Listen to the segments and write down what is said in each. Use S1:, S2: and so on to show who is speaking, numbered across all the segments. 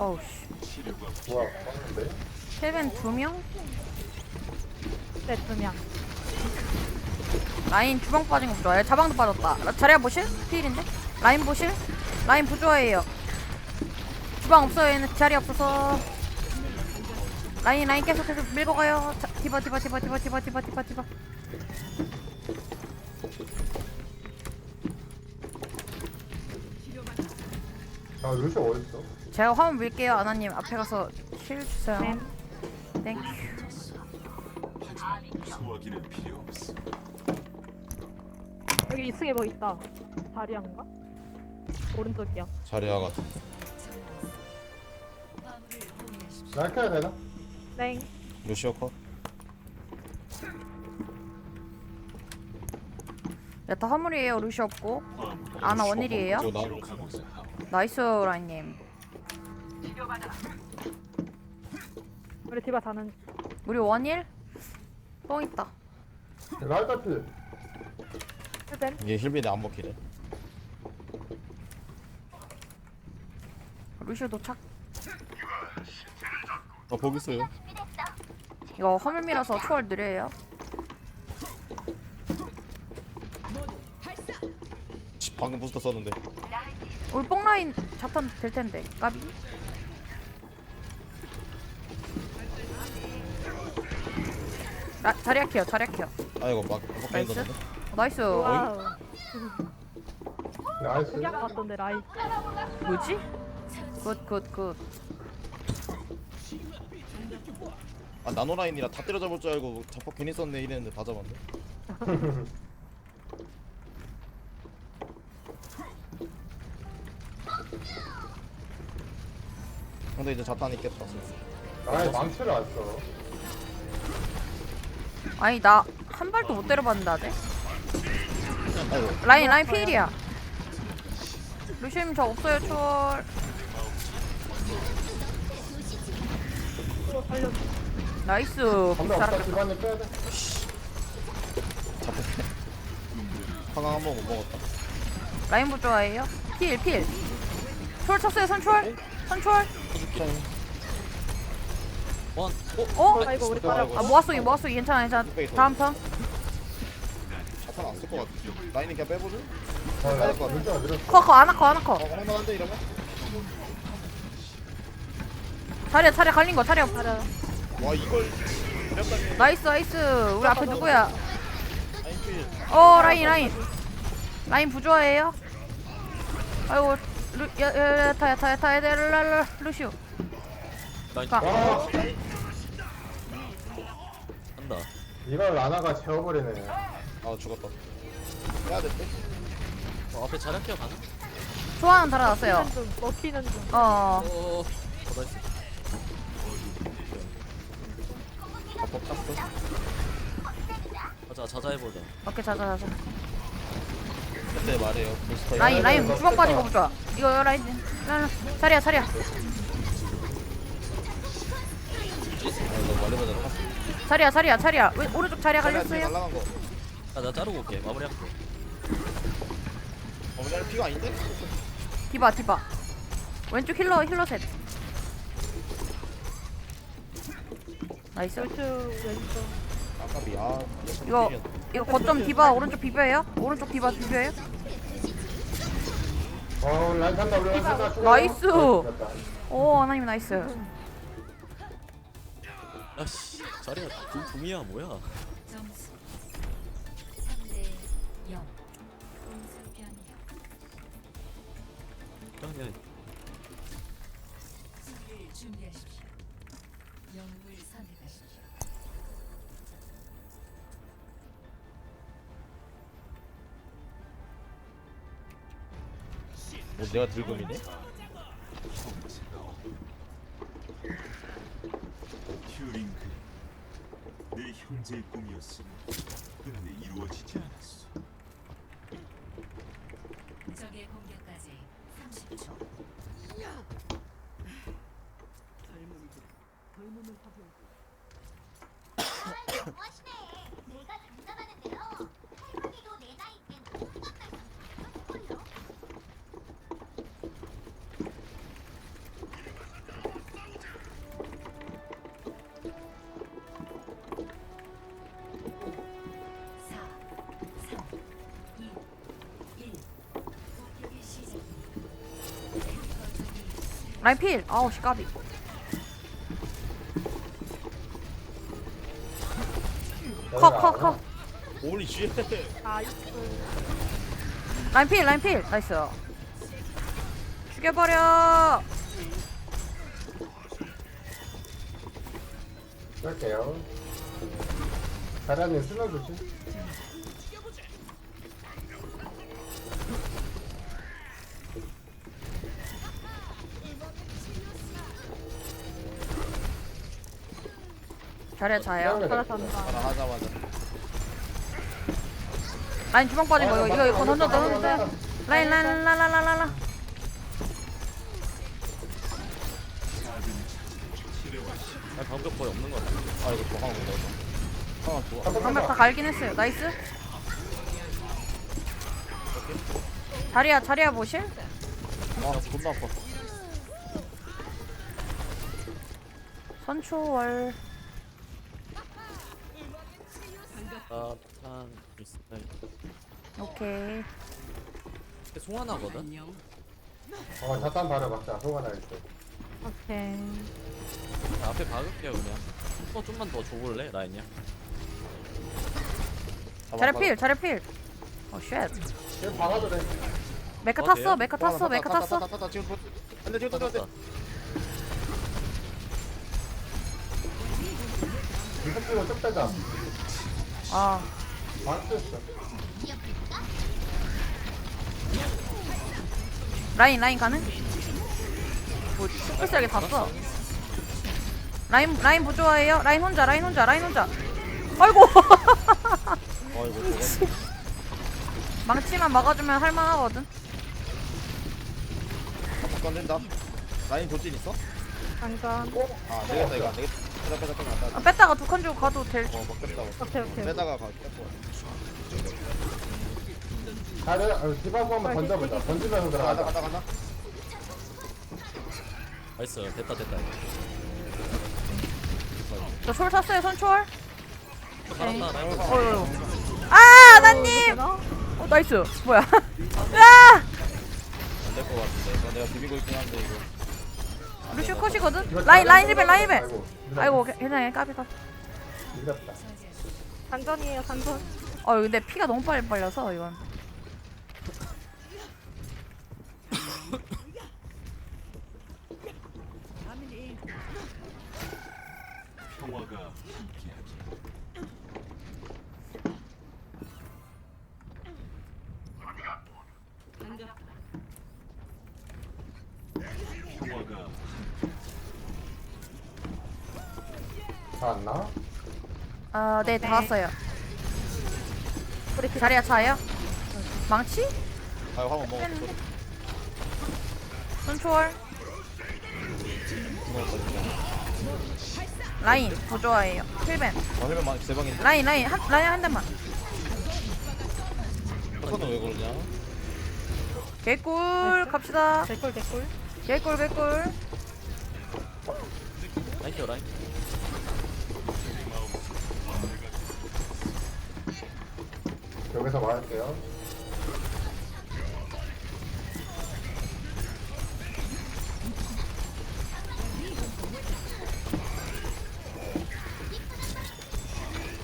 S1: 어우 씨.
S2: 뭐야 봤는데?
S1: 힐벤 두 명?
S3: 네, 두 명.
S1: 라인 주방 빠진 거 좋아해. 자방도 빠졌다. 라- 자리야 보실? 필인데? 라인 보실? 라인 부조해요. 주방 없어요. 얘는 자리 없어서. 라인 라인 계속 계속 밀고 가요. 자, 디바 디바 디바 디바 디바 디바 디바 디바.
S2: 아 루시 어딨어?
S1: 제가 화면 밀게요. 아나님 앞에 가서 힐 주세요.
S3: 네.
S1: 땡큐.
S4: 소화기는 필요 없어.
S3: 여기 2층에 뭐 있다. 다리안가? 오른쪽이야.
S5: 자리야 같은
S2: 날 켜야 되나?
S3: 땡.
S5: 루시오 컷
S1: 야타 화물이에요. 루시 없고. 아나 원일이에요.
S5: 나.
S1: 나이스 라인님.
S3: 우리 디바 자는
S1: 우리 원일? 뻥 있다.
S2: 날 따필
S3: 힐벤.
S5: 이게 힐빈이 안 먹히네
S1: 루시 도착.
S5: 아 거기 있어요
S1: 이거 화물미라서 초월 느려요.
S5: 씨, 방금 부스터 썼는데
S1: 우리 뽕라인 자탄 될 텐데. 까비. 라, 자리 할게요. 자리 할게요.
S5: 아 이거 막
S1: 나이스.
S5: 있었는데
S1: 어, 나이스.
S3: 와우.
S2: 나이스
S3: 그냥 봤던데 라이.
S1: 뭐지? 굿, 굿, 굿.
S5: 아 나노라인이라 다 때려잡을 줄 알고 자폭 괜히 썼네 이랬는데 다 잡았네 근데 이제 자탄 있겠다
S2: 아예 망치를 안 써.
S1: 아니, 나 한 발도 못 때려봤는데, 라인, 라인 필이야. 루시님 저 없어요, 초월. 나이스.
S2: 담배 없다
S1: 잘한다.
S2: 집안에 빼야 돼.
S5: 자폭 황강 한번 못 먹었다
S1: 라인 부조화예요. 필, 필. 초월 쳤어요, 선초월. 선초월.
S5: 원
S1: 어?
S3: 아이고 우리
S5: 아이고.
S1: 아, 모아쏘기, 모아쏘기. 괜찮아, 괜찮아. 다음 턴.
S5: 자탄 안쓸 것 같아 라인이 그냥 빼보죠
S2: 아, 나 루시가 느렸어.
S1: 커, 커, 아나 커, 아나 커.
S5: 어 할만한데 이러면?
S1: 차례, 차례 갈린 거, 차례.
S5: 와 이걸 이랬다니
S1: 나이스, 나이스. 우리 앞에 누구야?
S5: 라인 필
S1: 어, 라인, 라인. 라인 부조화예요. 아이고, 루, 야, 야, 야, 타 야, 타 야, 타야, 돼, 랄랄라,
S2: 와
S6: 한다.
S2: 이걸 라나가 재워버리네.
S5: 아 죽었다 빼야 됐대
S6: 어, 앞에 자력키어 가나?
S1: 소환은 달아놨어요.
S3: 먹히는 중. 먹히는 중.
S1: 어,
S6: 오, 어, 나이스.
S5: 자폭 땄어
S6: 가자, 자자 해보자.
S1: 오케이, 자자, 자자.
S5: 그때 말해요 부스터
S1: 라인, 라인 주먹 빠진 거 보자. 이거 라인, 라인, 차례야, 차례야.
S5: 너 먼저
S1: 차례야, 차례야, 차례야. 왼, 오른쪽 차례야 갈렸어요.
S5: 날라간 거
S6: 아, 나 자르고 올게. 마무리할게.
S5: 어 그냥 피가 아닌데?
S1: 디바, 디바. 왼쪽 힐러, 힐러 셋. 나이스.
S3: 왼쪽 왼쪽.
S5: 아까비 아
S1: 이거, 이거 거점 디바, 오른쪽 비벼요? 오른쪽 디바 비벼요?
S2: 어, 라인 탄다 우리.
S1: 나이스. 오, 하나님 나이스.
S6: 야, 씨. 자리야, 구, 궁이야, 뭐야?
S7: 점수 3대 0 공수 변경
S6: 그냥.
S7: 수비를 준비하십시오 영웅을 선택하십시오
S5: 뭐 내가 들금이네?
S4: 튜링 내 형제의 꿈이었으니 그런데 이루어지지 않았어.
S7: 적의 공격까지 30초.
S8: 내가
S1: 라인 필. 아우 씨 까비. 컷컷컷
S5: 홀리 쉣
S3: 나이스.
S1: 라인 필 라인 필. 나이스. 죽여버려.
S2: 뺄게요. 자리아님 수면 조심.
S1: 잘해
S3: 잔다.
S5: 하나 하자마자.
S1: 라인 주방 빠진 거 이거 이거 이거 던져 던져 라인 라인 라인
S6: 아 방벽 거의 없는 거 같아.
S5: 아 이거 저 하나 못 하나 좋아
S1: 방벽 다 갈긴 했어요. 나이스. 자리야 자리야 보실?
S5: 아 존나 아파
S1: 선초월
S6: 나탄 있어
S1: 오케이
S6: 송하나거든
S2: 어, 자탄 바로 막자. 소가 날 때.
S3: 오케이.
S6: 앞에 박을게요 그냥 또 좀만 더 줘볼래 라인이야
S1: 자리 필 자리 필 오쉣
S2: 지금 박아도 돼.
S1: 메카
S6: 어,
S1: 탔어? 메카 탔어 메카 탔어
S5: 지금 안돼 지금 탔다
S6: 땄다
S2: 이거 쓰고 쭉 빼자.
S1: 아. 라인 라인 가는? 뭐 슈퍼스하게 탔어 라인 라인 부조화해요 라인 혼자 라인 혼자 라인 혼자 아이고
S5: 아이고
S1: 망치만 막아주면 할만하거든
S5: 한번 건든다 라인 돌진 있어?
S3: 장전.
S5: 아 되겠다 이거 안 되겠다 빼자 빼자 빼자 빼자
S1: 아, 뺐다가 두 칸 주고 가도 될
S5: 어 먹겠다.
S3: 오케이 오케이.
S5: 빼다가 가
S2: 어, 디바고 한번 던져보자. 던지면서
S5: 간다
S2: 들어가자.
S5: 간다 간다
S6: 나이스 됐다 됐다.
S1: 저솔
S6: 살았다 라인
S1: 어휴 아 하나님! 어 나이스. 뭐야 야?
S5: 안될 것 같은데. 이거 내가 비비고 있긴 한데 이거
S1: 루슈 컷이거든
S2: 이거
S1: 라인 라인
S2: 자리아
S1: 1배 라인 1배
S2: 아이고.
S1: 괜찮아요 까비 까비
S2: 늦었다.
S3: 장전이에요 장전.
S1: 어 근데 피가 너무 빨리 빨려서 이건.
S4: 평화가
S2: 다 왔나?
S1: 아 네 다 왔어요. 우리 자리야 차요? 망치?
S5: 아 한번 먹어
S1: 선초월 라인 부조화해요. 필벤.
S5: 어 헬멧 많이 대박인데?
S1: 라인 라인 한 라인 한 대만.
S5: 첫번은 왜 그러냐?
S1: 개꿀 갑시다.
S3: 개꿀 개꿀.
S1: 개꿀 개꿀.
S6: 라인 켜 라인
S2: 여기서 말할게요.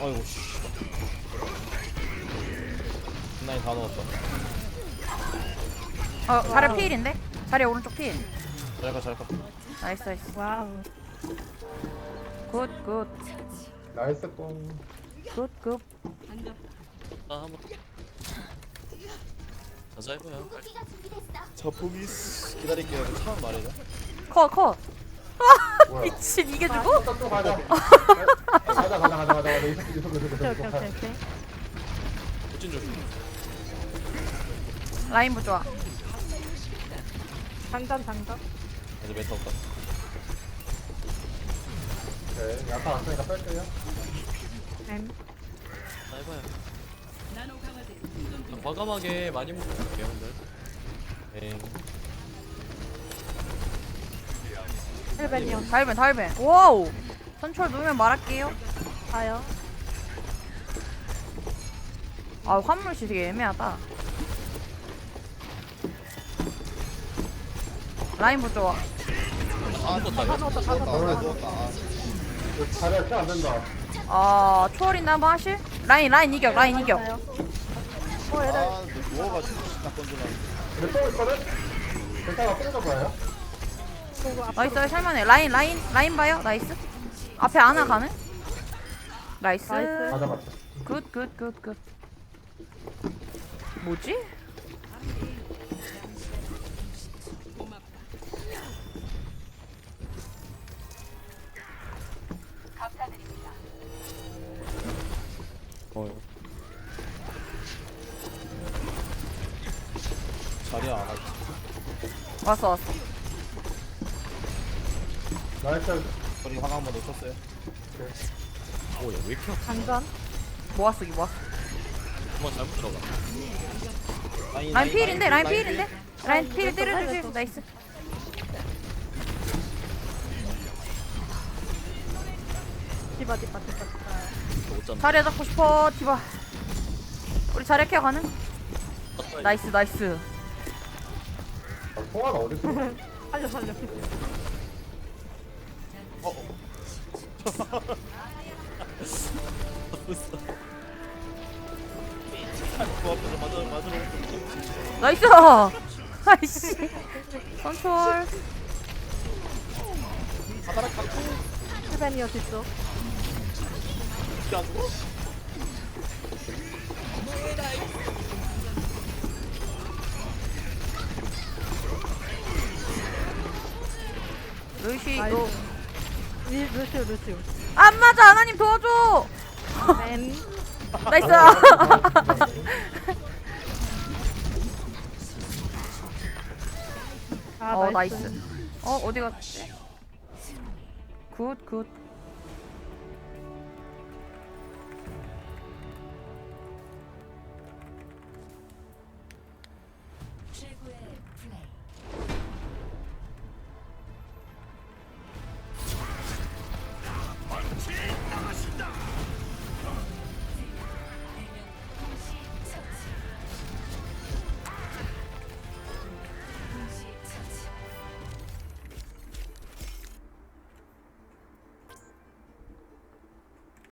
S5: 아이고 씨. 나이 다 넣었다
S1: 어 자리 필인데? 자리 오른쪽 필
S5: 잘가 잘가.
S1: 나이스 나이스.
S3: 와우.
S1: 굿 굿.
S2: 나이스 뽕.
S1: 굿 굿
S6: 아 한번 가자 해봐요.
S5: 저폭이 기다릴게요 그 차만 말해줘
S1: 컷컷
S2: 뭐야?
S1: 미친 이게?
S2: 또, 또 가자. 가자, 가자, 가자. 이 새끼.
S3: 오케이 오케이 오케이
S6: 조심
S1: 라인 부조화
S3: 장전 장전.
S5: 이제 메타 없다
S2: 오케이, 약간 왔으니까 뺄게요.
S3: M.
S6: 자 해봐요 아, 과감하게 많이 먹고 갈게요 근데
S5: 에잉
S3: 헬벤이요.
S1: 달벤 달벤 와우 선철 누우면 말할게요
S3: 가요.
S1: 아 환물씨 되게 애매하다 라인 부조화
S6: 다 죽었다
S3: 다
S6: 이거
S3: 넣었다 다
S5: 아, 누웠다 아.
S2: 자리야 켜안 된다.
S1: 아 초월인데 한번 하실? 라인 라인 이격 라인 이격
S3: 어 얘들
S5: 아 누워가지고
S2: 있거든? 괜찮아,
S1: 나이스 살만해 라인 라인 라인 봐요 나이스 앞에 하나 가는? 나이스. 굿굿굿굿 뭐지?
S5: 자리야.
S1: 왔어 왔어.
S2: 나이스.
S5: 우리 화강 한번 놓쳤어요.
S6: 오야 왜 이렇게
S3: 장전?
S1: 모아쓰기 모아쓰기
S6: 한번 잘못 들어가.
S1: 라인 필인데 라인
S5: 필.
S1: 필인데? 라인 필. 때려주지 나이스.
S3: 디바 디바 디바 디바.
S6: 못 잡네
S1: 자리에 잡고 싶어 디바. 우리 자리 케어 가는? 나이스 나이스
S2: 아, 통화가 어딨어?
S3: 살려 살려.
S5: 맞아 맞아
S1: 나이스! 아이씨. 컨트롤.
S5: 바다락 갖고
S3: 힐벤이 어딨어.
S5: 이렇게 안 죽어?
S1: 루시 너안
S3: 리 루시오 루시오
S1: 맞아. 하나님 도와줘.
S3: 벤
S1: 나이스.
S3: 아,
S1: 어 나이스. 어 어디 갔지? 굿 굿